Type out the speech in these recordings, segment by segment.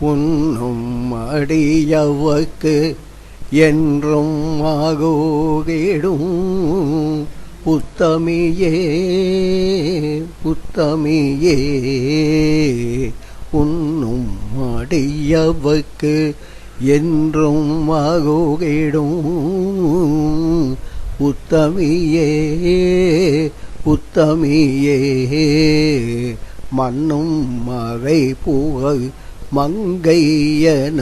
உன்னும் அடியவக்கு என்றும் ஆகோகிடும். உத்தமியே உத்தமியே உன்னும் அடியவக்கு என்றும் ஆகோகிடும். உத்தமியே உத்தமியே மண்ணும் மறை புகழ் மங்கையன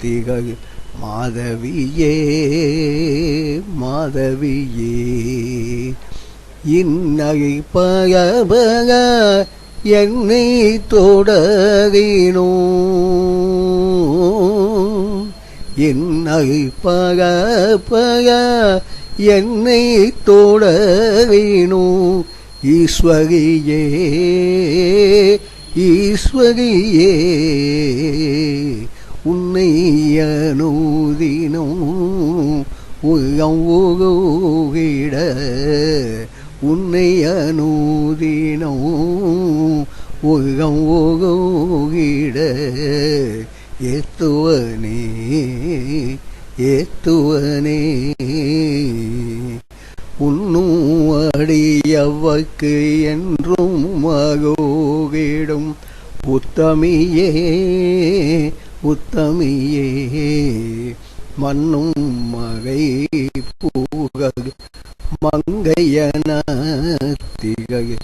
திகழ் மாதவியே மாதவியே. இன்னகை பகபக என்னை தொடரினோ. என்னை பகபக என்னை தொடரினோ. ஈஸ்வரியே ஈஸ்வரியே உன்னை அனுதினம் உகம் உகிட உன்னை அனுதினம் உகம் உகிட ஏத்துவனே ஏத்துவனே உன்னும் அடியவக்கு என்றும் மகோகிடும். உத்தமியே உத்தமியே மண்ணும் மகை பூக மங்கையன திகழ்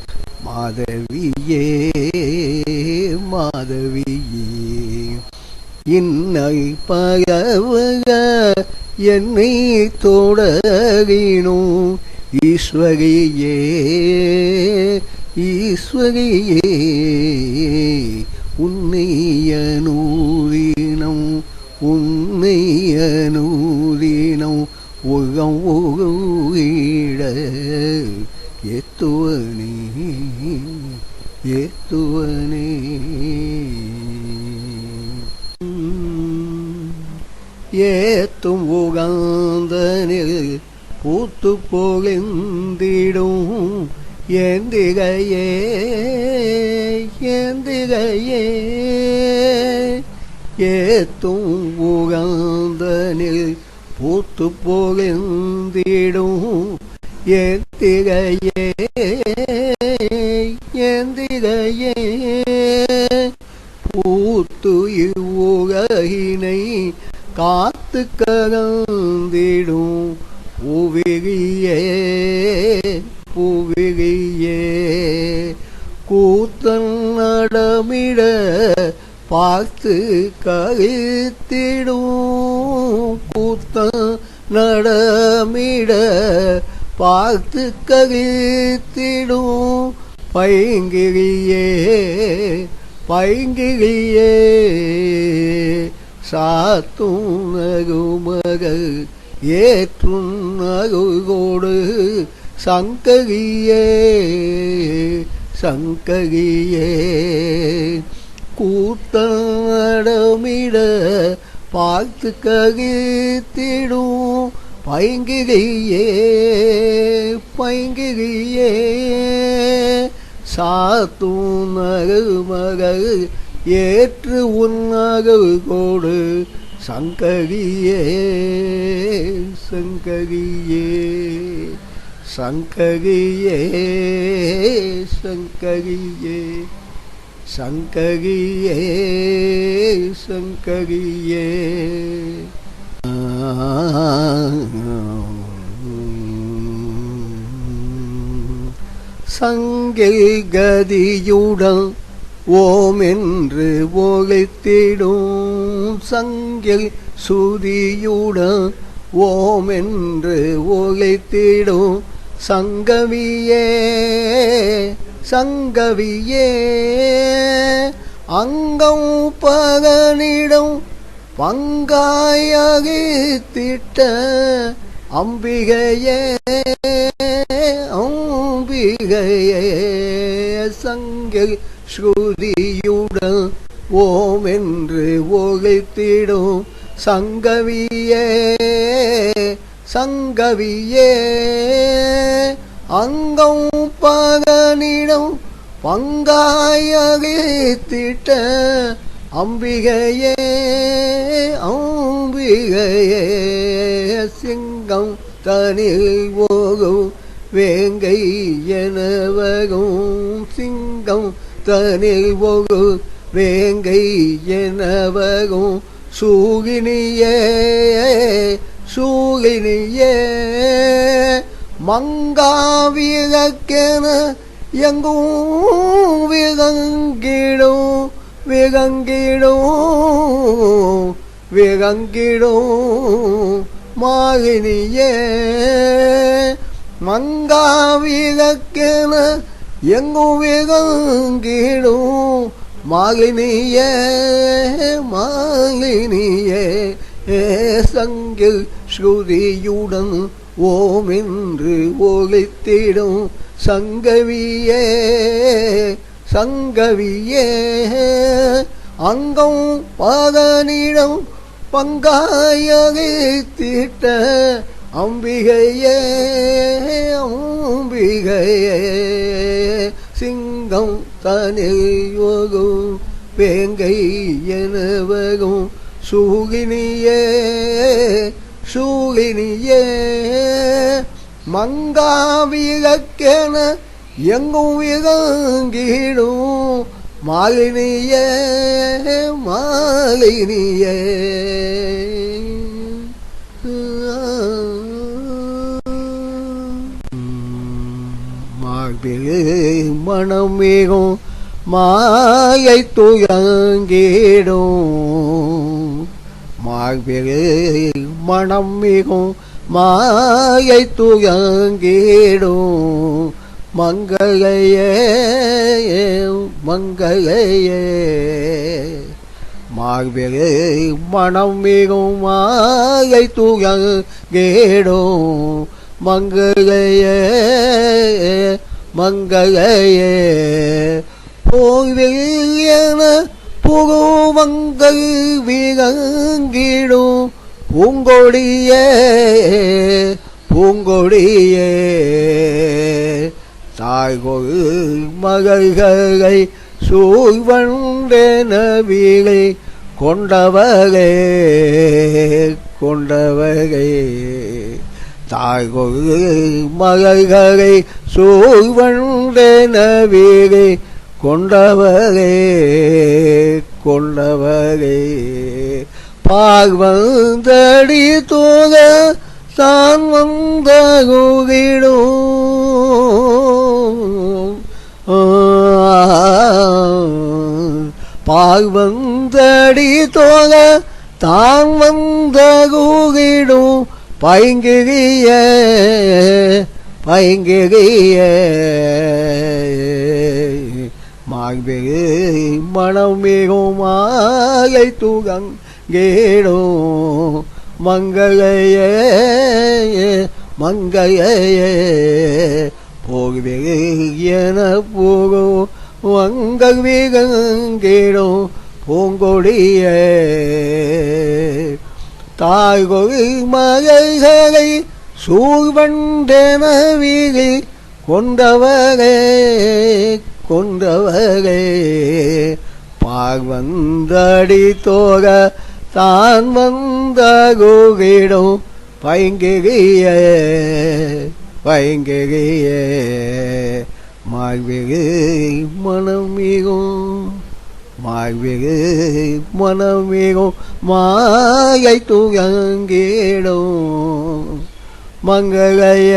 மாதவியே மாதவியே. இன்னை பகவக என்னை தொடரினோ ஈஸ்வரியே ஈஸ்வரியே உன்னையனூரினம் உன்னையனூரினம் உகம் உகிட எத்துவனே ஏத்துவனே ஏத்தும் உகந்தனில் பூத்து பொழிந்திடும் ஏந்திகையே ஏந்திகையே. ஏத்தும் உகந்தனில் பூத்து பொழிந்திடும் ஏந்திகையே ஏந்திகையே. பூத்து இவ்வுலகினை காத்து கலந்திடும். புவிகியே புவிகியே கூத்தன் நடமிட பார்த்து கழித்திடும். கூத்தன் நடமிட பார்த்து கழித்திடும். பைங்கிரியே பைங்கிரியே சாத்தும் நகுமகள் ஏற்றுன்னோடு சங்ககியே சங்ககியே. கூத்தடமிட பார்த்து ககித்திடும் பைங்கிரியே பைங்கிரியே சாத்தும் நகுமகள் ஏற்று உன்னகு கோடு சங்ககியே சங்ககியே சங்ககியே சங்ககியே சங்ககியே சங்ககியே. சங்கில் கதியுடன் ஓம் என்று ஒழித்திடும் சங்கில் சுதியுடன். ஓம் என்று ஒழித்திடும் சங்கவியே சங்கவியே. அங்கம் பகனிடம் பங்காயகித்திட்ட அம்பிகையே அம்பிகையே. சங்கில் ஸ்ருதியுடன் ஓம் என்று ஒழித்திடும் சங்கவியே சங்கவியே. அங்கம் பகனிடம் பங்காயகித்திட்ட அம்பிகையே அம்பிகையே. சிங்கம் தனில் ஓகும் வேங்கை எனவகும் சிங்கம் தனில் ஒரு வேங்கை எனவகும் சூகினியே சூகினியே. மங்காவிகக்கென எங்கும் விகங்கிடும் விகங்கிடும் விகங்கிடும் மாகினியே. மங்காவிகக்கென எங்கும் விகங்கிடும் மாலினியே மாலினியே சங்கில் ஸ்ருதியுடன் ஓம் என்று ஒலித்திடும். சங்கவியே சங்கவியே அங்கம் பாதனிடம் பங்காயகை தீட்ட அம்பிகையே அம்பிகையே சிங்கம் தனியோகும் வேங்கை எனவகும் சூகினியே சூகினியே மங்காவிகக்கென எங்கும் விகங்கிடும் மாலினியே மாலினியே. மார்பில் மனம் மிகும் மாயை துயங்கிடும். மார்பில் மனம் மிகும் மாயை துயங்கிடும். மங்களையே மங்களையே மார்பில் மனம் மிகும் மாயை துயங்கிடும். மங்களையே மங்களையே போய்வென புகுமங்கள் விகங்கிடும் பூங்கொடியே பூங்கொடியே. தாய்கொள் மகள்களை சூழ்வண்டென வீழை கொண்டவகே கொண்டவகே தாய்கொள் மகள்களை சூழ்வண்டென வீழை கொண்டவரே. கொண்டவகே பார்வந்தடி தூக தான் வந்த கூகிடும் பார்வந்தடி தோக தான் வந்த கூகிடும் பைங்குகிய பைங்குகிய மாய்பெரு மனம் மிகும் மாலை துகங் கேடோ மங்கையே மங்கையே போகுவே என போகோ வங்கள் வீகங்கேடோ பூங்கொடியே. தாய்கொழி மகைகளை சூழ்வண்டென வீகி கொண்டவரே கொண்டவகே. பார்வந்தடி தோக தான் வந்த கோகிடும் பைங்கிய பைங்கிய மார்பிகை மனம் மிகும். மார்பிகு மனமேகோ மாயை துகங்கிடும் மங்களைய